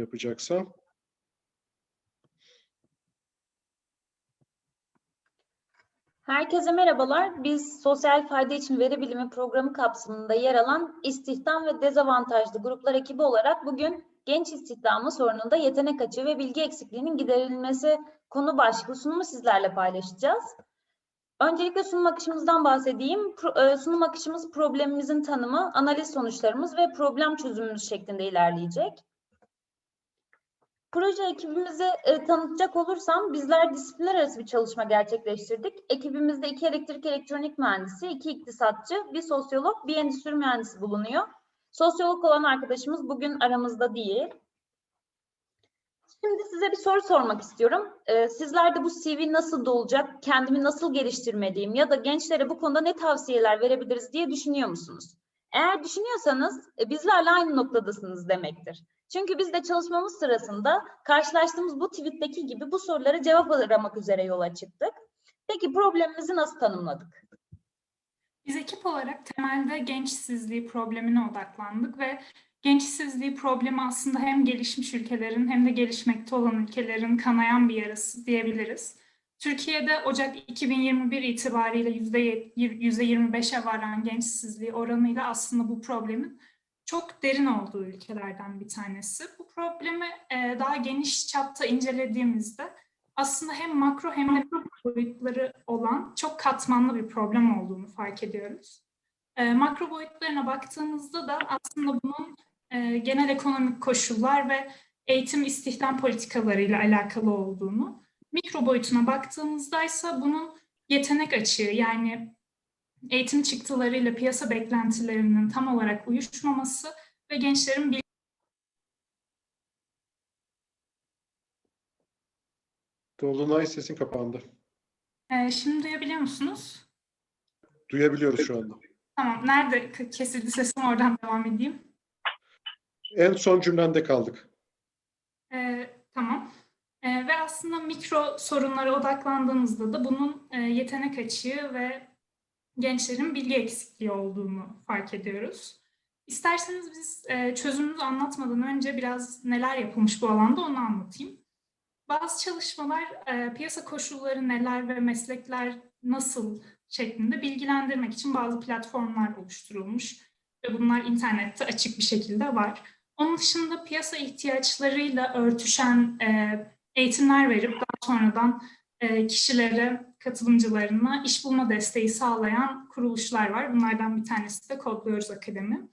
yapacaksam. Herkese merhabalar. Biz sosyal fayda için veri bilimi programı kapsamında yer alan istihdam ve dezavantajlı gruplar ekibi olarak bugün genç istihdamı sorununda yetenek açığı ve bilgi eksikliğinin giderilmesi konu başlıklı sunumu sizlerle paylaşacağız. Öncelikle sunum akışımızdan bahsedeyim. Pro- e, sunum akışımız problemimizin tanımı, analiz sonuçlarımız ve problem çözümümüz şeklinde ilerleyecek. Proje ekibimizi e, tanıtacak olursam bizler disiplinler arası bir çalışma gerçekleştirdik. Ekibimizde iki elektrik elektronik mühendisi, iki iktisatçı, bir sosyolog, bir endüstri mühendisi bulunuyor. Sosyolog olan arkadaşımız bugün aramızda değil. Şimdi size bir soru sormak istiyorum. Ee, sizler de bu CV nasıl dolacak, kendimi nasıl geliştirmeliyim ya da gençlere bu konuda ne tavsiyeler verebiliriz diye düşünüyor musunuz? Eğer düşünüyorsanız e, bizlerle aynı noktadasınız demektir. Çünkü biz de çalışmamız sırasında karşılaştığımız bu tweetteki gibi bu sorulara cevap aramak üzere yola çıktık. Peki problemimizi nasıl tanımladık? Biz ekip olarak temelde genç işsizliği problemine odaklandık ve genç işsizliği problemi aslında hem gelişmiş ülkelerin hem de gelişmekte olan ülkelerin kanayan bir yarası diyebiliriz. Türkiye'de Ocak 2021 itibariyle %25'e varan genç işsizliği oranıyla aslında bu problemin çok derin olduğu ülkelerden bir tanesi. Bu problemi e, daha geniş çapta incelediğimizde aslında hem makro hem de mikro boyutları olan çok katmanlı bir problem olduğunu fark ediyoruz. E, makro boyutlarına baktığımızda da aslında bunun e, genel ekonomik koşullar ve eğitim istihdam politikalarıyla alakalı olduğunu, mikro boyutuna baktığımızda ise bunun yetenek açığı yani eğitim çıktılarıyla piyasa beklentilerinin tam olarak uyuşmaması ve gençlerin bir Dolunay sesin kapandı. Ee, şimdi duyabiliyor musunuz? Duyabiliyoruz şu anda. Tamam. Nerede kesildi sesim oradan devam edeyim. En son cümlende kaldık. Ee, tamam. Ee, ve aslında mikro sorunlara odaklandığımızda da bunun e, yetenek açığı ve gençlerin bilgi eksikliği olduğunu fark ediyoruz. İsterseniz biz e, çözümümüzü anlatmadan önce biraz neler yapılmış bu alanda onu anlatayım. Bazı çalışmalar e, piyasa koşulları neler ve meslekler nasıl şeklinde bilgilendirmek için bazı platformlar oluşturulmuş ve bunlar internette açık bir şekilde var. Onun dışında piyasa ihtiyaçlarıyla örtüşen e, eğitimler verip daha sonradan kişilere, katılımcılarına iş bulma desteği sağlayan kuruluşlar var. Bunlardan bir tanesi de Kodluyoruz Akademi.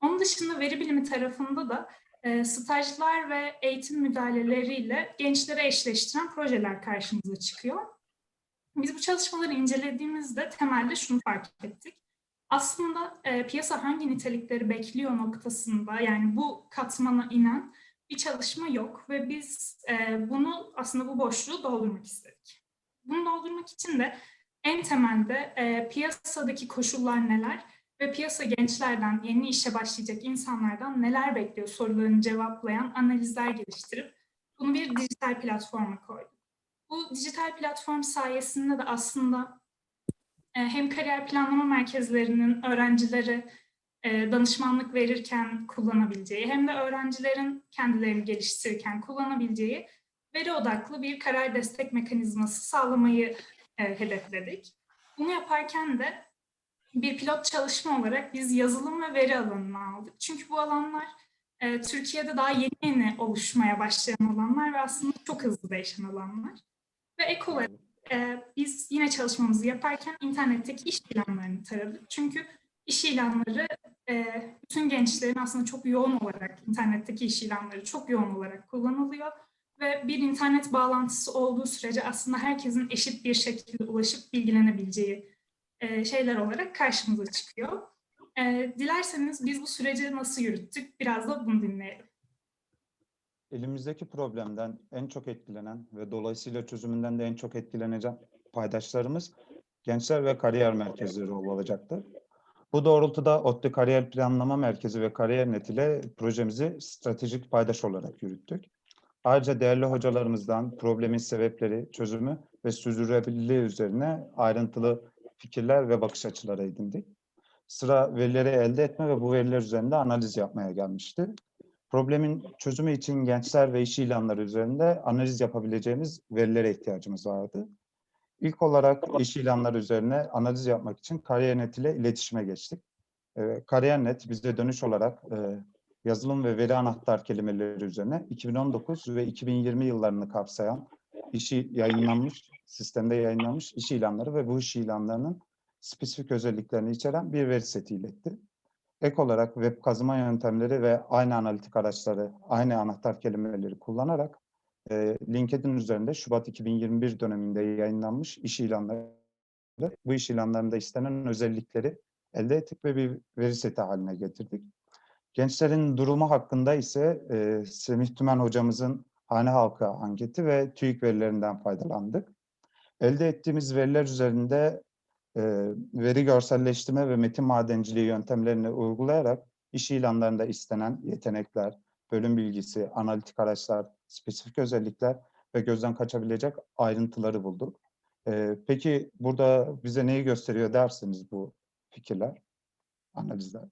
Onun dışında veri bilimi tarafında da e, stajlar ve eğitim müdahaleleriyle gençlere eşleştiren projeler karşımıza çıkıyor. Biz bu çalışmaları incelediğimizde temelde şunu fark ettik. Aslında e, piyasa hangi nitelikleri bekliyor noktasında yani bu katmana inen bir çalışma yok ve biz e, bunu aslında bu boşluğu doldurmak istedik. Bunu doldurmak için de en temelde e, piyasadaki koşullar neler ve piyasa gençlerden, yeni işe başlayacak insanlardan neler bekliyor sorularını cevaplayan analizler geliştirip bunu bir dijital platforma koyduk. Bu dijital platform sayesinde de aslında e, hem kariyer planlama merkezlerinin öğrencilere e, danışmanlık verirken kullanabileceği hem de öğrencilerin kendilerini geliştirirken kullanabileceği veri odaklı bir karar destek mekanizması sağlamayı e, hedefledik. Bunu yaparken de bir pilot çalışma olarak biz yazılım ve veri alanını aldık. Çünkü bu alanlar e, Türkiye'de daha yeni yeni oluşmaya başlayan alanlar ve aslında çok hızlı değişen alanlar. Ve ek olarak e, biz yine çalışmamızı yaparken internetteki iş ilanlarını taradık. Çünkü iş ilanları e, bütün gençlerin aslında çok yoğun olarak, internetteki iş ilanları çok yoğun olarak kullanılıyor. Ve bir internet bağlantısı olduğu sürece aslında herkesin eşit bir şekilde ulaşıp bilgilenebileceği e, şeyler olarak karşımıza çıkıyor. E, dilerseniz biz bu süreci nasıl yürüttük biraz da bunu dinleyelim. Elimizdeki problemden en çok etkilenen ve dolayısıyla çözümünden de en çok etkilenecek paydaşlarımız gençler ve kariyer merkezleri olacaktır. Bu doğrultuda ODTÜ Kariyer Planlama Merkezi ve Kariyer.net ile projemizi stratejik paydaş olarak yürüttük. Ayrıca değerli hocalarımızdan problemin sebepleri, çözümü ve sürdürülebilirliği üzerine ayrıntılı fikirler ve bakış açıları edindik. Sıra verileri elde etme ve bu veriler üzerinde analiz yapmaya gelmişti. Problemin çözümü için gençler ve iş ilanları üzerinde analiz yapabileceğimiz verilere ihtiyacımız vardı. İlk olarak iş ilanları üzerine analiz yapmak için Kariyer.net ile iletişime geçtik. Ee, Kariyer.net bize dönüş olarak e, yazılım ve veri anahtar kelimeleri üzerine 2019 ve 2020 yıllarını kapsayan işi yayınlanmış, sistemde yayınlanmış iş ilanları ve bu iş ilanlarının spesifik özelliklerini içeren bir veri seti iletti. Ek olarak web kazıma yöntemleri ve aynı analitik araçları, aynı anahtar kelimeleri kullanarak e, LinkedIn üzerinde Şubat 2021 döneminde yayınlanmış iş ilanları, bu iş ilanlarında istenen özellikleri elde ettik ve bir veri seti haline getirdik. Gençlerin durumu hakkında ise e, Semih Tümen hocamızın hane halkı anketi ve TÜİK verilerinden faydalandık. Elde ettiğimiz veriler üzerinde e, veri görselleştirme ve metin madenciliği yöntemlerini uygulayarak iş ilanlarında istenen yetenekler, bölüm bilgisi, analitik araçlar, spesifik özellikler ve gözden kaçabilecek ayrıntıları bulduk. E, peki burada bize neyi gösteriyor dersiniz bu fikirler, analizler?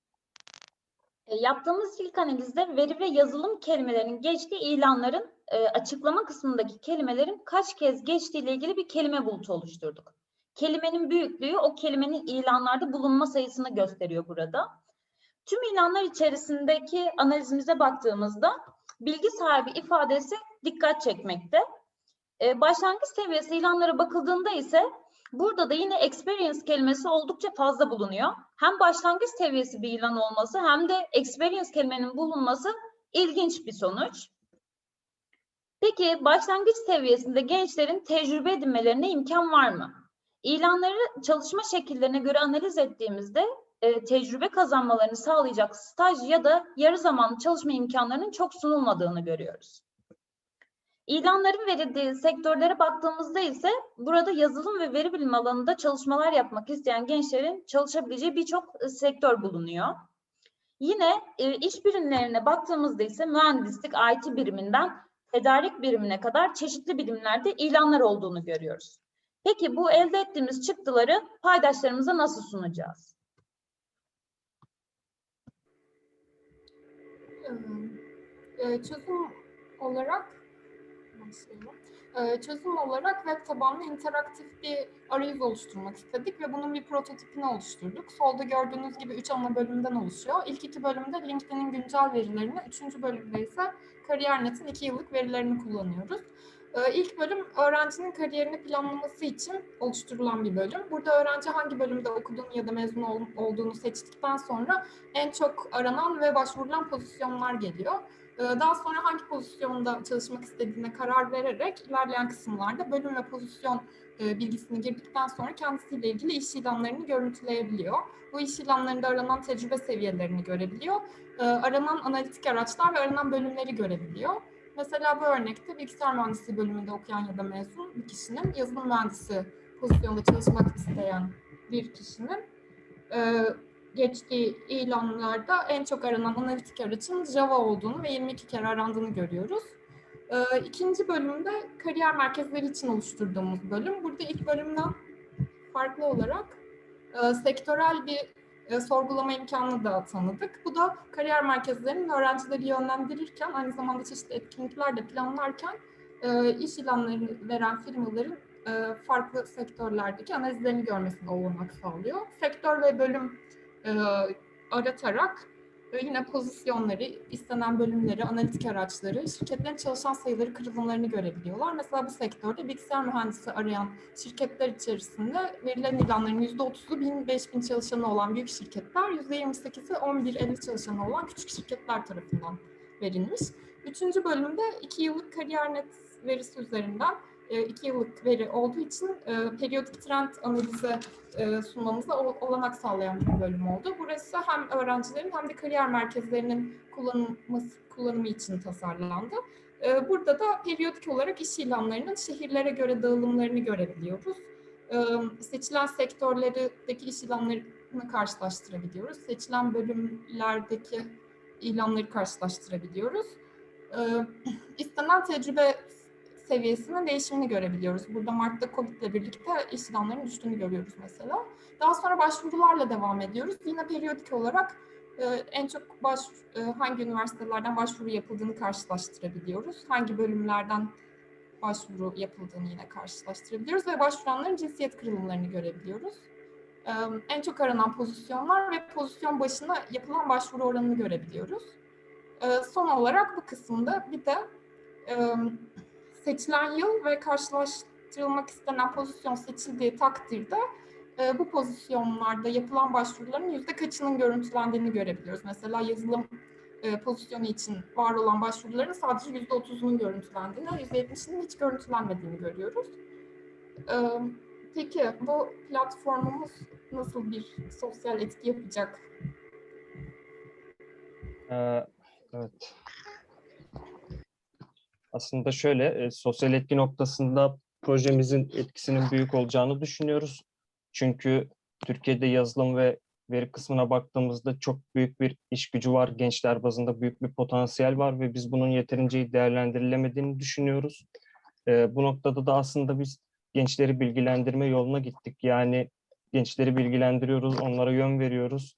E, Yaptığımız ilk analizde veri ve yazılım kelimelerinin geçtiği ilanların e, açıklama kısmındaki kelimelerin kaç kez geçtiği ile ilgili bir kelime bulutu oluşturduk. Kelimenin büyüklüğü o kelimenin ilanlarda bulunma sayısını gösteriyor burada. Tüm ilanlar içerisindeki analizimize baktığımızda bilgi sahibi ifadesi dikkat çekmekte. E, başlangıç seviyesi ilanlara bakıldığında ise burada da yine experience kelimesi oldukça fazla bulunuyor. Hem başlangıç seviyesi bir ilan olması hem de experience kelimenin bulunması ilginç bir sonuç. Peki başlangıç seviyesinde gençlerin tecrübe edinmelerine imkan var mı? İlanları çalışma şekillerine göre analiz ettiğimizde e, tecrübe kazanmalarını sağlayacak staj ya da yarı zamanlı çalışma imkanlarının çok sunulmadığını görüyoruz. İlanların verildiği sektörlere baktığımızda ise burada yazılım ve veri bilimi alanında çalışmalar yapmak isteyen gençlerin çalışabileceği birçok e, sektör bulunuyor. Yine e, iş birimlerine baktığımızda ise mühendislik, IT biriminden tedarik birimine kadar çeşitli birimlerde ilanlar olduğunu görüyoruz. Peki bu elde ettiğimiz çıktıları paydaşlarımıza nasıl sunacağız? Çözüm olarak. Ee, Çözüm olarak web tabanlı interaktif bir arayüz oluşturmak istedik ve bunun bir prototipini oluşturduk. Solda gördüğünüz gibi üç ana bölümden oluşuyor. İlk iki bölümde LinkedIn'in güncel verilerini, üçüncü bölümde ise Kariyer.net'in iki yıllık verilerini kullanıyoruz. Ee, İlk bölüm öğrencinin kariyerini planlaması için oluşturulan bir bölüm. Burada öğrenci hangi bölümde okuduğunu ya da mezun ol- olduğunu seçtikten sonra en çok aranan ve başvurulan pozisyonlar geliyor. Ee, Daha sonra hangi pozisyonda çalışmak istediğine karar vererek ilerleyen kısımlarda bölüm ve pozisyon e, bilgisini girdikten sonra kendisiyle ilgili iş ilanlarını görüntüleyebiliyor. Bu iş ilanlarında aranan tecrübe seviyelerini görebiliyor. Ee, Aranan analitik araçlar ve aranan bölümleri görebiliyor. Mesela bu örnekte bilgisayar mühendisliği bölümünde okuyan ya da mezun bir kişinin yazılım mühendisi pozisyonda çalışmak isteyen bir kişinin e, geçtiği ilanlarda en çok aranan analitik aracın Java olduğunu ve 22 kere arandığını görüyoruz. E, ikinci bölümde kariyer merkezleri için oluşturduğumuz bölüm. Burada ilk bölümden farklı olarak e, sektörel bir e, sorgulama imkanı da tanıdık. Bu da kariyer merkezlerinin öğrencileri yönlendirirken aynı zamanda çeşitli etkinlikler de planlarken e, iş ilanlarını veren firmaların e, farklı sektörlerdeki analizlerini görmesine olanak sağlıyor. Sektör ve bölüm e, aratarak yine pozisyonları, istenen bölümleri, analitik araçları, şirketlerin çalışan sayıları, kırılımlarını görebiliyorlar. Mesela bu sektörde bilgisayar mühendisi arayan şirketler içerisinde verilen ilanların %30'u 1000, 5000 çalışanı olan büyük şirketler, %28'i 11-50 çalışanı olan küçük şirketler tarafından verilmiş. Üçüncü bölümde iki yıllık kariyer net verisi üzerinden e, iki yıllık veri olduğu için e, periyodik trend analizi e, sunmamıza ol- olanak sağlayan bir bölüm oldu. Burası hem öğrencilerin hem de kariyer merkezlerinin kullanılması, kullanımı için tasarlandı. E, Burada da periyodik olarak iş ilanlarının şehirlere göre dağılımlarını görebiliyoruz. E, Seçilen sektörlerdeki iş ilanlarını karşılaştırabiliyoruz. Seçilen bölümlerdeki ilanları karşılaştırabiliyoruz. E, istenen tecrübe seviyesinin değişimini görebiliyoruz. Burada Mart'ta Covid ile birlikte iş ilanlarının düştüğünü görüyoruz mesela. Daha sonra başvurularla devam ediyoruz. Yine periyodik olarak e, en çok baş, e, hangi üniversitelerden başvuru yapıldığını karşılaştırabiliyoruz. Hangi bölümlerden başvuru yapıldığını yine karşılaştırabiliyoruz ve başvuranların cinsiyet kırılımlarını görebiliyoruz. E, En çok aranan pozisyonlar ve pozisyon başına yapılan başvuru oranını görebiliyoruz. Son olarak bu kısımda bir de seçilen yıl ve karşılaştırılmak istenen pozisyon seçildiği takdirde e, bu pozisyonlarda yapılan başvuruların yüzde kaçının görüntülendiğini görebiliyoruz. Mesela yazılım e, pozisyonu için var olan başvuruların sadece yüzde otuzunun görüntülendiğini, yüzde yetmişinin hiç görüntülenmediğini görüyoruz. E, peki bu platformumuz nasıl bir sosyal etki yapacak? Ee, evet. Aslında şöyle, e, sosyal etki noktasında projemizin etkisinin büyük olacağını düşünüyoruz. Çünkü Türkiye'de yazılım ve veri kısmına baktığımızda çok büyük bir iş gücü var. Gençler bazında büyük bir potansiyel var ve biz bunun yeterince değerlendirilemediğini düşünüyoruz. Ee, bu noktada da aslında biz gençleri bilgilendirme yoluna gittik. Yani gençleri bilgilendiriyoruz, onlara yön veriyoruz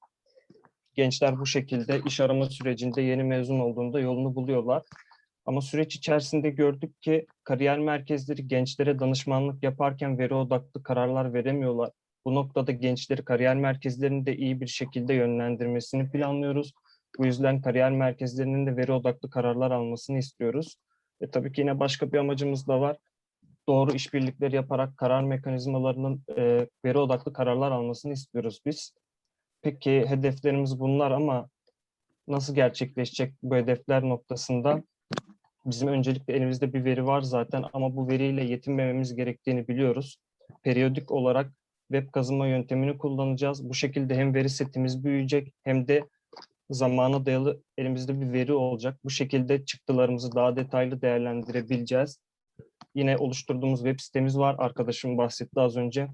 gençler bu şekilde iş arama sürecinde yeni mezun olduğunda yolunu buluyorlar. Ama süreç içerisinde gördük ki kariyer merkezleri gençlere danışmanlık yaparken veri odaklı kararlar veremiyorlar. Bu noktada gençleri kariyer merkezlerinin de iyi bir şekilde yönlendirmesini planlıyoruz. Bu yüzden kariyer merkezlerinin de veri odaklı kararlar almasını istiyoruz. Ve tabii ki yine başka bir amacımız da var. Doğru işbirlikleri yaparak karar mekanizmalarının e, veri odaklı kararlar almasını istiyoruz biz. Peki hedeflerimiz bunlar ama nasıl gerçekleşecek bu hedefler noktasında? Bizim öncelikle elimizde bir veri var zaten ama bu veriyle yetinmememiz gerektiğini biliyoruz. Periyodik olarak web kazıma yöntemini kullanacağız. Bu şekilde hem veri setimiz büyüyecek hem de zamana dayalı elimizde bir veri olacak. Bu şekilde çıktılarımızı daha detaylı değerlendirebileceğiz. Yine oluşturduğumuz web sitemiz var. Arkadaşım bahsetti az önce.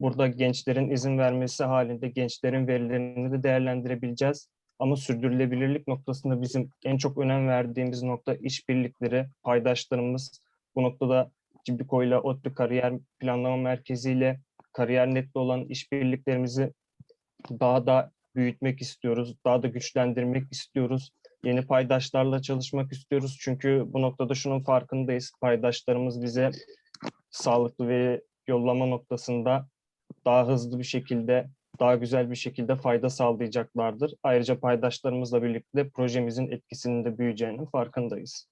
Burada gençlerin izin vermesi halinde gençlerin verilerini de değerlendirebileceğiz. Ama sürdürülebilirlik noktasında bizim en çok önem verdiğimiz nokta işbirlikleri, paydaşlarımız. Bu noktada Cibiko ile ODTÜ Kariyer Planlama Merkezi ile Kariyer Net'le olan işbirliklerimizi daha da büyütmek istiyoruz, daha da güçlendirmek istiyoruz. Yeni paydaşlarla çalışmak istiyoruz. Çünkü bu noktada şunun farkındayız. Paydaşlarımız bize sağlıklı ve yollama noktasında daha hızlı bir şekilde, daha güzel bir şekilde fayda sağlayacaklardır. Ayrıca paydaşlarımızla birlikte projemizin etkisinin de büyüyeceğinin farkındayız.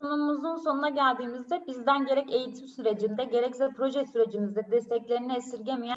Sunumumuzun sonuna geldiğimizde bizden gerek eğitim sürecinde gerekse proje sürecimizde desteklerini esirgemeyen